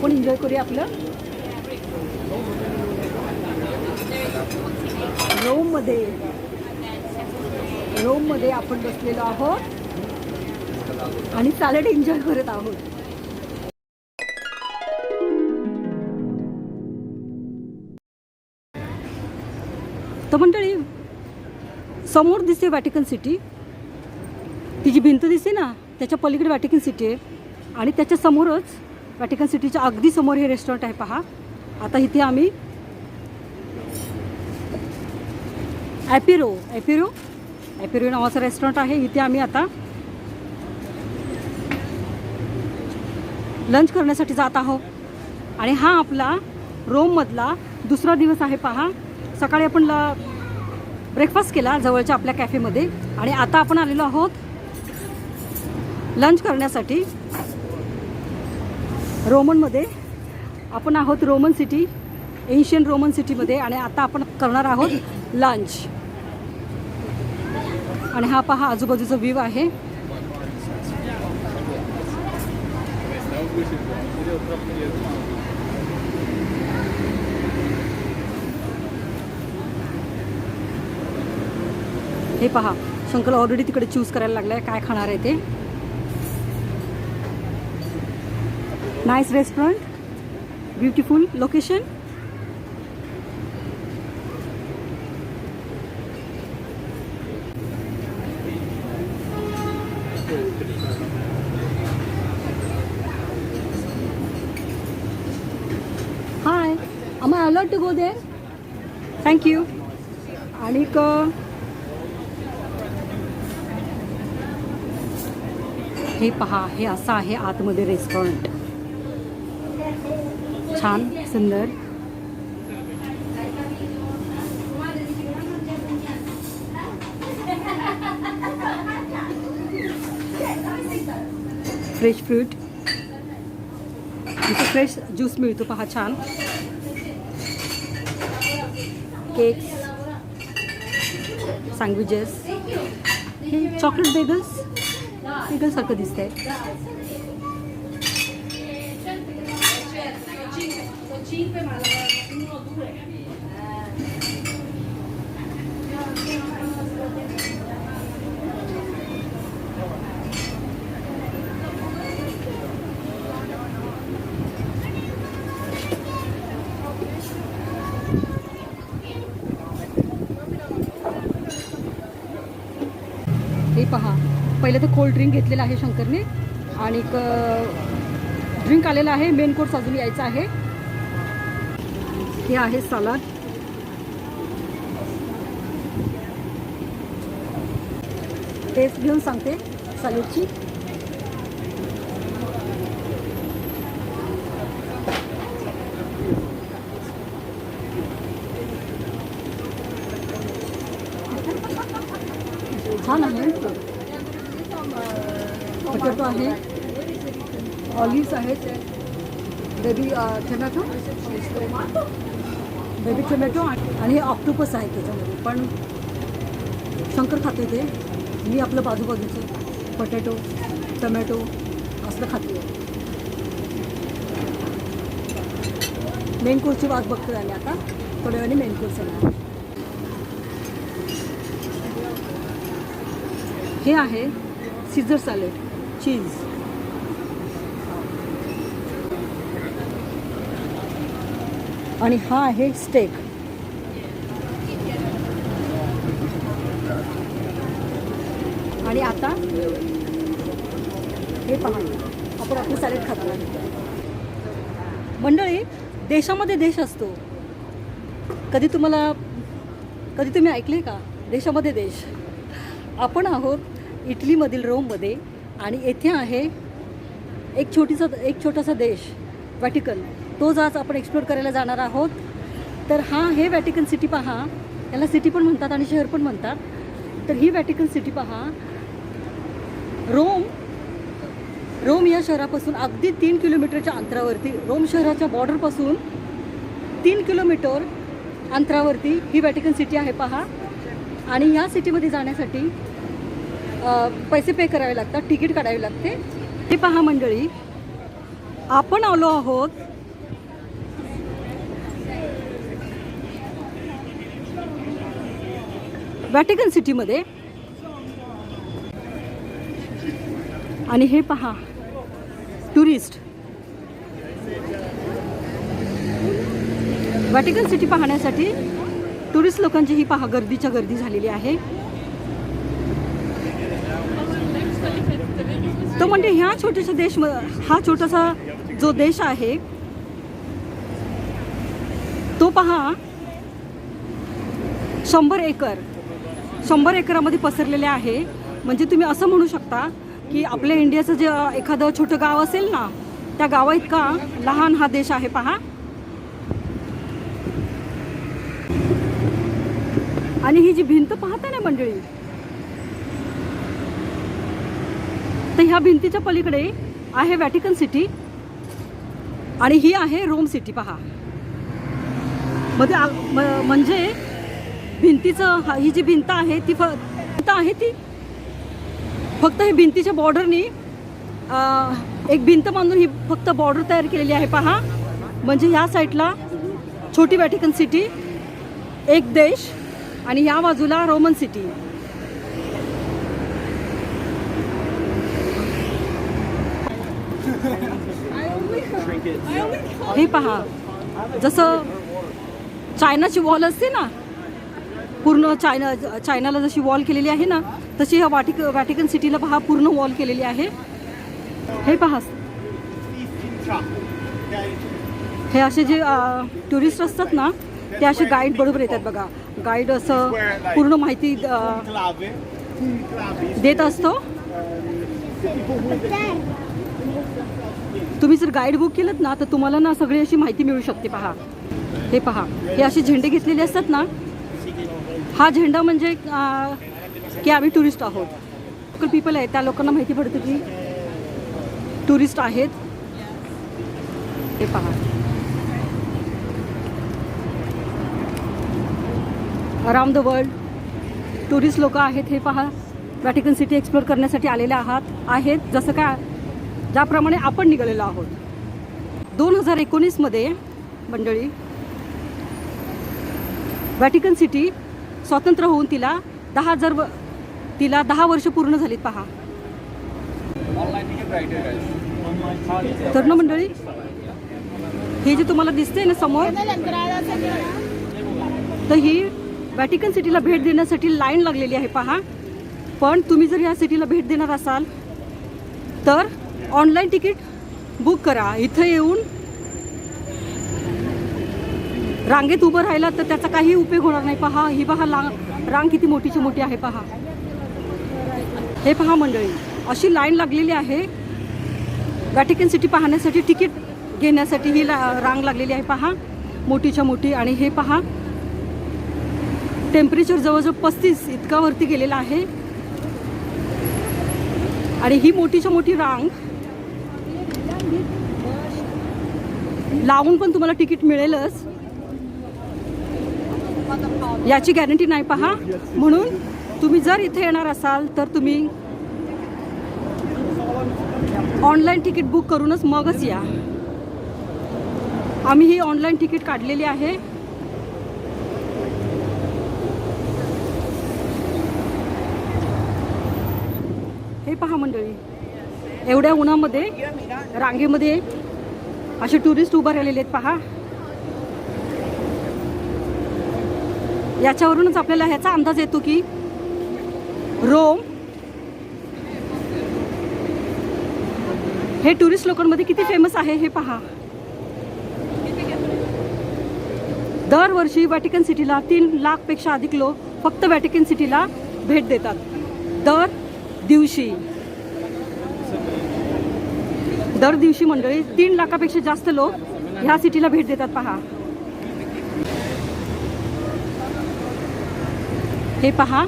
आपण एन्जॉय करूया आपलं. रोममध्ये रोममध्ये आपण बसलेलो आहोत. आणि चालत एन्जॉय करत आहोत. तर मंडळी समोर दिसते वॅटिकन सिटी तिची भिंत दिसते ना? त्याच्या पलीकडे वॅटिकन सिटी आहे. आणि त्याच्या समोरच वॅटिकन सिटीच्या अगदी समोर हे रेस्टॉरंट आहे पहा. आता इथे आम्ही ॲपिरो ॲपिरो ॲपिरो नावाचं रेस्टॉरंट आहे. इथे आम्ही आता लंच करण्यासाठी जात आहोत. आणि हा आपला रोममधला दुसरा दिवस आहे पहा. सकाळी आपण ल ब्रेकफास्ट केला जवळच्या आपल्या कॅफेमध्ये आणि आता आपण आलेलो आहोत लंच करण्यासाठी. रोमनमध्ये आपण आहोत रोमन सिटी एन्शियन रोमन सिटीमध्ये आणि आता आपण करणार आहोत लंच. आणि हा पहा आजूबाजूचा व्ह्यू आहे. हे पहा शंकर ऑलरेडी तिकडे चूज करायला लागलाय काय खाणार आहे ते. Nice restaurant beautiful location high i allowed alert go go thank thank you anika uh, हे पहा हे असं आहे आतमध्ये रेस्टॉरंट छान, सुंदर। फ्रेश फ्रूट इथे फ्रेश ज्यूस मिळतो पहा छान। केक्स सँडविचेस हे चॉकलेट बेगल्स बेगलसारखं दिसतंय. हे पहा. पहिलं तर कोल्ड ड्रिंक घेतलेलं आहे शंकरने. आणि ड्रिंक आलेलं आहे. मेन कोर्स अजून यायचा आहे. हे आहे सलाद. टेस्ट घेऊन सांगते सॅलेडची छान आहे. पटॅटो आहे. ऑलिव्स आहेत. बेबी टमॅटो बेबी टोमॅटो आणि हे ऑक्टोपस आहे त्याच्यामध्ये. पण शंकर खाते ते. मी आपलं बाजूबाजूचं पटॅटो टमॅटो असलं खाते. मेन कोर्सची वाट बघतो आम्ही आता. थोड्या वेळाने मेन कोर्स येणार. हे आहे सिझर सॅलेड चीज आणि हा आहे स्टेक आणि आता हे पहा आपण आपलं सॅलेड खातो. मंडळी देशामध्ये देश असतो. कधी तुम्हाला कधी तुम्ही ऐकले का? देशामध्ये देश. आपण आहोत इटलीमधील रोममध्ये आणि येथे आहे एक छोटीसा एक छोटासा देश व्हॅटिकन. तोच आज आपण एक्सप्लोर करायला जाणार आहोत तर हा हे वॅटिकन सिटी पहा. याला सिटी पण म्हणतात आणि शहर पण म्हणतात. तर ही वॅटिकन सिटी पहा. रोम रोम या शहरापासून अगदी तीन किलोमीटरच्या अंतरावरती रोम शहराच्या बॉर्डरपासून तीन किलोमीटर अंतरावरती ही वॅटिकन सिटी आहे पहा. आणि या सिटीमध्ये जाण्यासाठी पैसे पे करावे लागतात तिकीट काढावे लागते. हे पहा मंडळी. आपण आलो आहोत व्हॅटिकन सिटीमध्ये आणि हे पहा टुरिस्ट वॅटिकन सिटी पाहण्यासाठी टुरिस्ट लोकांची ही पहा गर्दीच्या गर्दी झालेली आहे. तो म्हणजे ह्या छोट्याशा देश हा छोटासा जो देश आहे तो पहा शंभर एकर. शंभर एकरामध्ये पसरलेले आहे. म्हणजे तुम्ही असं म्हणू शकता की आपल्या इंडियाचं जे एखादं छोटं गाव असेल ना त्या गावा इतका लहान हा देश आहे पहा. आणि ही जी भिंत पाहता ना मंडळी तर ह्या भिंतीच्या पलीकडे आहे व्हॅटिकन सिटी आणि ही आहे रोम सिटी पहा. मध्ये म्हणजे भिंतीचं ही जी भिंत आहे ती फ भिंत आहे ती. फक्त हे भिंतीच्या बॉर्डरनी एक भिंत बांधून ही फक्त बॉर्डर तयार केलेली आहे पहा. म्हणजे ह्या साईडला छोटी वॅटिकन सिटी एक देश आणि ह्या बाजूला रोमन सिटी हे पहा जसं चायनाची वॉल असते ना पूर्ण चायना चायनाला जशी वॉल केलेली आहे ना तशी ह्या वाटिक वॅटिकन सिटीला पहा पूर्ण वॉल केलेली आहे. हे पहा. हे असे जे टुरिस्ट असतात ना ते असे गाईड बरोबर येतात बघा. गाईड असं पूर्ण माहिती देत असतो. तुम्ही जर गाईड बुक केलं ना तर तुम्हाला ना सगळी अशी माहिती मिळू शकते पहा. हे पहा. हे असे झेंडे घेतलेले असतात ना हा झेंडा म्हणजे की आम्ही टुरिस्ट आहोत. लोकल पीपल आहेत त्या लोकांना माहिती पडतं की टुरिस्ट आहेत. हे पहा. अराउंड द वर्ल्ड टुरिस्ट लोक आहेत हे पहा. वॅटिकन सिटी एक्सप्लोर करण्यासाठी आलेले आहात आहेत. जसं काय ज्याप्रमाणे आपण निघालेलो आहोत. दोन हजार एकोणीसमध्ये मंडळी वॅटिकन सिटी स्वतंत्र होऊन तिला दहा हजार व तिला दहा वर्ष पूर्ण झालीत पहा. तरुण मंडळी हे जे तुम्हाला दिसते ना समोर तर ही वॅटिकन सिटीला भेट देण्यासाठी लाईन लागलेली आहे पहा. पण तुम्ही जर या सिटीला भेट देणार असाल तर ऑनलाईन तिकीट बुक करा. इथं येऊन रांगेत उभं राहिला तर त्याचा काही उपयोग होणार नाही. पहा ही पहा लांग रांग किती मोठीची मोठी आहे पहा. हे पहा मंडळी अशी लाईन लागलेली आहे. वॅटिकन सिटी पाहण्यासाठी तिकीट घेण्यासाठी ही ला रांग लागलेली आहे पहा. मोठीच्या मोठी आणि हे पहा. टेम्परेचर जवळजवळ पस्तीस इतका वरती गेलेला आहे. आणि ही मोठीच्या मोठी रांग लावून पण तुम्हाला तिकीट मिळेलच. याची गॅरंटी नाही पहा. म्हणून तुम्ही जर इथे येणार असाल तर तुम्ही ऑनलाईन तिकीट बुक करूनच मगच या. आम्ही ही ऑनलाईन तिकीट काढलेली आहे. हे पहा मंडळी एवढ्या उन्हामध्ये रांगेमध्ये असे टुरिस्ट उभा राहिलेले आहेत पहा. याच्यावरूनच आपल्याला ह्याचा अंदाज येतो की रोम हे टुरिस्ट लोकांमध्ये किती फेमस आहे हे पहा. दरवर्षी वॅटिकन सिटीला तीन लाखपेक्षा अधिक लोक फक्त वॅटिकन सिटीला भेट देतात. दर दिवशी. दर दिवशी मंडळी तीन लाखापेक्षा जास्त लोक ह्या सिटीला भेट देतात पहा. हे पहा.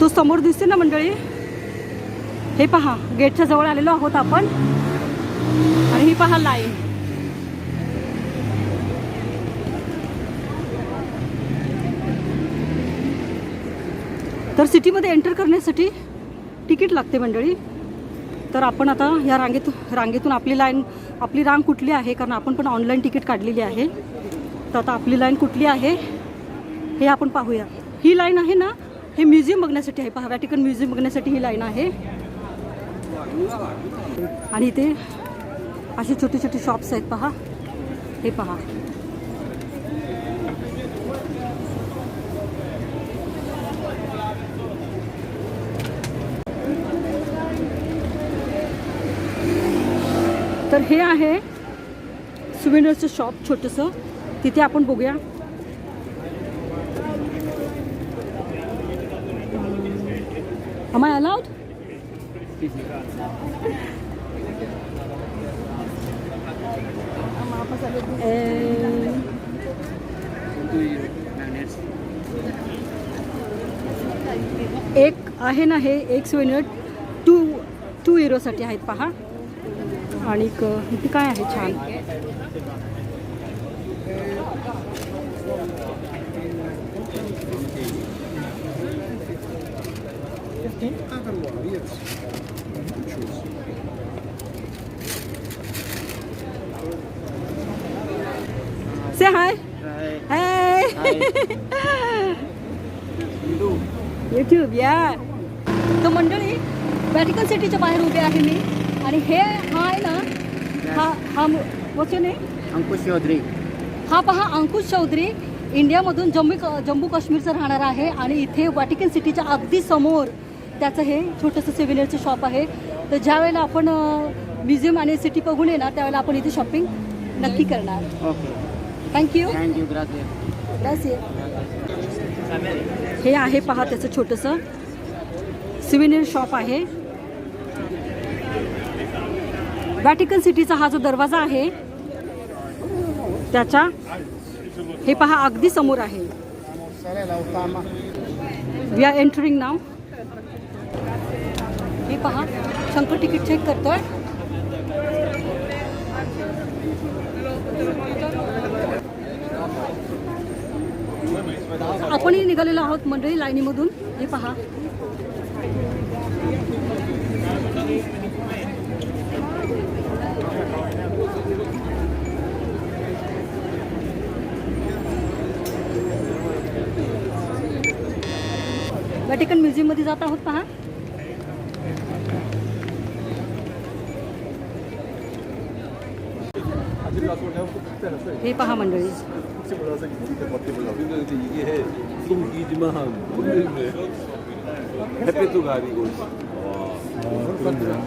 तो समोर दिसते ना मंडळी? हे पहा गेटच्या जवळ आलेलो आहोत आपण. आणि ही पहा लाईन. तर सिटीमध्ये एंटर करण्यासाठी तिकीट लागते मंडळी. तर आपण आता या रांगेत रांगेतून आपली लाईन आपली रांग कुठली आहे? कारण आपण पण ऑनलाईन तिकीट काढलेली आहे. तर आता आपली लाईन कुठली आहे हे आपण पाहूया. ही लाईन आहे ना हे म्युझियम बघण्यासाठी आहे. पहा व्हॅटिकन म्युझियम बघण्यासाठी ही लाईन आहे. आणि इथे असे छोटे छोटे शॉप्स आहेत पहा. हे पहा. तर हे आहे सुविनरचं शॉप छोटंसं. तिथे आपण बघूया. Am I allowed? Eh, एक आहे ना हे एक स्विनर टू टू हिरोसाठी आहेत पहा. आणि इथे काय आहे छान. से हाय हाय युट्यूब या तर मंडळी व्हॅटिकन सिटीच्या बाहेर उभे आहे मी. आणि हे हा आहे ना हा हा वचन आहे अंकुश चौधरी. हा पहा अंकुश चौधरी. इंडियामधून जम्मू जम्मू काश्मीरचा राहणारा आहे. आणि इथे व्हॅटिकन सिटीच्या अगदी समोर त्याचं हे छोटंसं सिव्हिनियरचं शॉप आहे. तर ज्या वेळेला आपण म्युझियम आणि सिटी बघून येणार त्यावेळेला आपण इथे शॉपिंग नक्की करणार. ओके. थँक्यू थँक्यू हे आहे पहा त्याचं छोटंसं सिव्हिनियर शॉप आहे. व्हॅटिकन सिटीचा हा जो दरवाजा आहे त्याच्या हे पहा अगदी समोर आहे. वी आर एंटरिंग नाव हे पहा शंकर तिकीट चेक करतोय. आपणही निघालेलो आहोत मंडळी लाईनीमधून. हे पहा. व्हॅटिकन म्युझियममध्ये जात आहोत पहा. 대파 하면 돼. 혹시 몰라서 이렇게 버텨보려고. 근데 이제 이게 수동기지만 모르겠네. 햇빛도 가리고. 와. 그런 것들은.